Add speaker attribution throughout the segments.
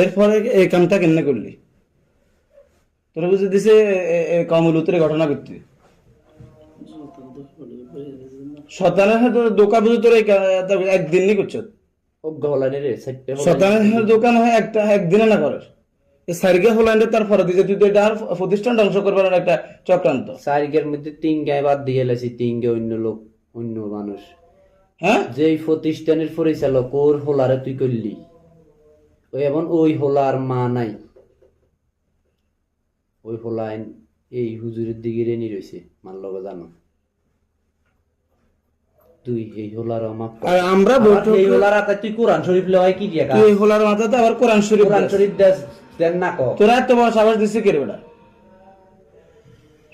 Speaker 1: এরপরে এই কামটা কেমনে করলি? তোরা বুঝে দিছে কমল উত্তরে ঘটনা করতে। শতানের দোকান বুঝে তোর একদিন নি করছ? শতানের দোকান হয় একটা একদিনে না করার এই সারিকে হলান্ডে তার ফরত দিছে তুই তো এটা আর প্রতিষ্ঠান ধ্বংস করবার একটা চক্রান্ত।
Speaker 2: সারিগের মধ্যে তিন গায়ে বাদ দিয়ে এলেছি তিন গে অন্য লোক অন্য মানুষ।
Speaker 1: হ্যাঁ?
Speaker 2: যে এই প্রতিষ্ঠানের পরিচালক ওর হোলারে তুই করলি। ওই এমন ওই হোলার মা নাই। ওই হোলাইন এই হুজুরের দিকে রেনি রয়েছে মানল জানো। তুই এই হোলার মাপ
Speaker 1: আর আমরা
Speaker 2: এই হোলার হাতে তুই কোরআন শরীফ লয় কি দিয়া
Speaker 1: তুই হোলার মাথাতে আবার কোরআন শরীফ
Speaker 2: কোরআন শরীফ দেস দেন না কো।
Speaker 1: তোরা এত বড় সাবাস দিচ্ছে কে রে বেটা?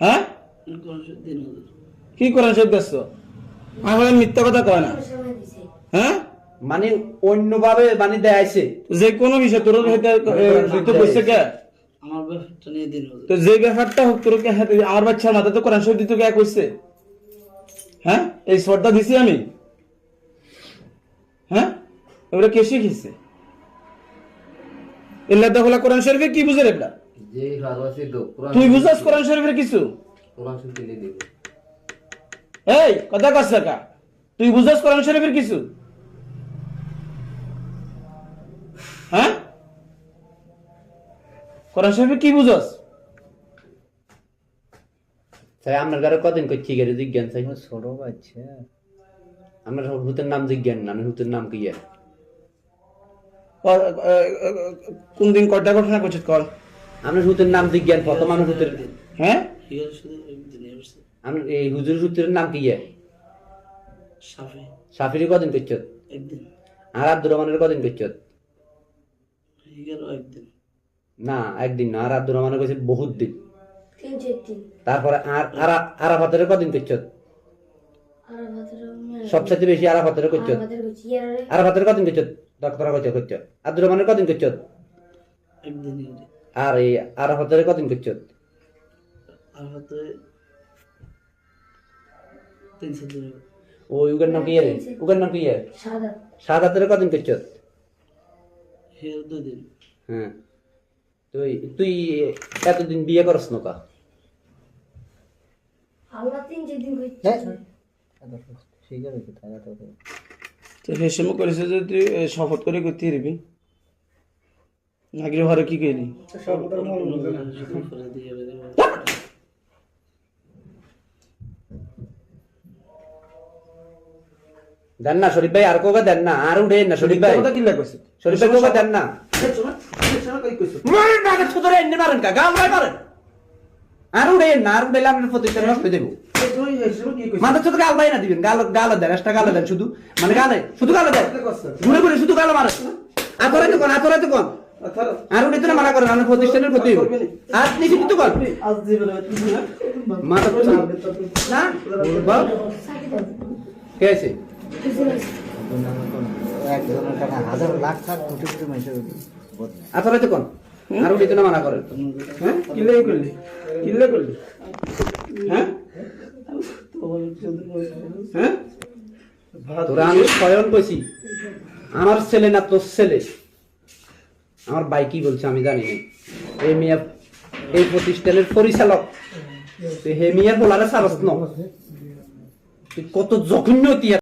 Speaker 1: হ্যাঁ? কি কোরআন শরীফ মিথ্যা কথা কয় না। হ্যাঁ?
Speaker 2: মানে অন্যভাবে মানে দেয়াইছে।
Speaker 1: যে কোনো বিষয় তোর হইতে দিতে বসছে কে?
Speaker 3: আমার ব্যাপারটা নিয়ে দিন
Speaker 1: তো যে ব্যাপারটা হোক তোর কে আমার বাচ্চার মাথা তো কোরআন শরীফ দিতে কে কইছে? হ্যাঁ? এই স্পটটা দিছি আমি। হ্যাঁ? এবারে কে শিখিছে? এল্লা তো কোরআন শরীফে কি বুঝে রে বেটা
Speaker 2: যে ভালোবাসি তো কোরআন
Speaker 1: তুই বুঝাস কোরআন শরীফের কিছু? এই কথা কাছ কা তুই বুঝাস কোরআন শরীফের কিছু? হ্যাঁ? কোরআন শরীফে কি বুঝাস?
Speaker 2: তাই আপনার ঘরে কদিন করছি গেলে জিজ্ঞান? চাই
Speaker 3: ছোট বাচ্চা।
Speaker 2: আপনার হুতের নাম জিজ্ঞান না হুতের নাম কি
Speaker 1: কোন দিন কয়টা ঘটনা করছিস কর?
Speaker 2: আপনার হুতের নাম জিজ্ঞান কত মানুষ হুতের
Speaker 1: হ্যাঁ?
Speaker 2: আপনার এই হুজুর হুতের নাম কি
Speaker 3: সাফে।
Speaker 2: সাফিরি কদিন করছ?
Speaker 3: একদিন।
Speaker 2: আর আব্দুর রহমানের কদিন করছ?
Speaker 3: একদিন
Speaker 2: না একদিন না আর আব্দুর রহমানের কইছে বহুত দিন।
Speaker 4: তিন চার দিন।
Speaker 2: তারপরে আর আর আরাফাতের কদিন করছ
Speaker 4: আমাদের
Speaker 2: সবচেয়ে বেশি আরাফাতের করছ
Speaker 4: আমাদের গুছি ইয়ারে।
Speaker 2: আরাফাতের কদিন করছ ডক্টর করছ করছ আব্দুর রহমানের কদিন করছ
Speaker 3: একদিন
Speaker 2: আর এই আরাফাতের কদিন করছ
Speaker 3: আর হাতে তিন চার দিন হবে।
Speaker 2: ওই নাম কি উগার নাম কি সাদাতের কদিন করছ
Speaker 3: হিয়ার দুই দিন।
Speaker 2: হ্যাঁ তুই তুই এতদিন বিয়ে করস নকা
Speaker 4: আল্লাহ তিন চার দিন কইছে
Speaker 1: তো সেই সময় করেছে যে তুই শপথ করে করতে দিবি নাকি ভালো কি কইলি?
Speaker 3: করে দিয়ে বেরিয়ে
Speaker 2: দেন না শরীফ ভাই আর কোকা দেন না আর উঠে না শরীফ ভাই।
Speaker 1: কথা কি লাগছে
Speaker 2: শরীফ ভাই কোকা দেন না। মারেন না ছোট রে এনে মারেন কা গাম ভাই মারেন। আর উঠে না আর উঠে আমি প্রতিষ্ঠান নষ্ট দেব মাথা ছোট গাল ভাই না দিবেন গাল গাল দেন একটা গাল দেন শুধু। মানে গালে শুধু গাল দেন। ঘুরে ঘুরে শুধু গাল মারেন। আতরে তো কোন আতরে তো কোন? আর উঠে তো না মানা করেন আমি প্রতিষ্ঠানের ক্ষতি হইব আর নিশ্চিত তো কর। মাথা না? বল। কে আছে? আতরে তো কোন? আর উঠে তো না মানা করেন
Speaker 1: হ্যাঁ? করলি? করলি? হ্যাঁ? হ্যাঁ?
Speaker 2: তোরা আমি স্বয়ং কইছি আমার ছেলে না তোর ছেলে? আমার ভাই কি বলছে আমি জানি না। এই মিয়া এই প্রতিষ্ঠানের পরিচালক। হে মিয়ার বলারে সারস ন। কত জঘন্য ইতিহাস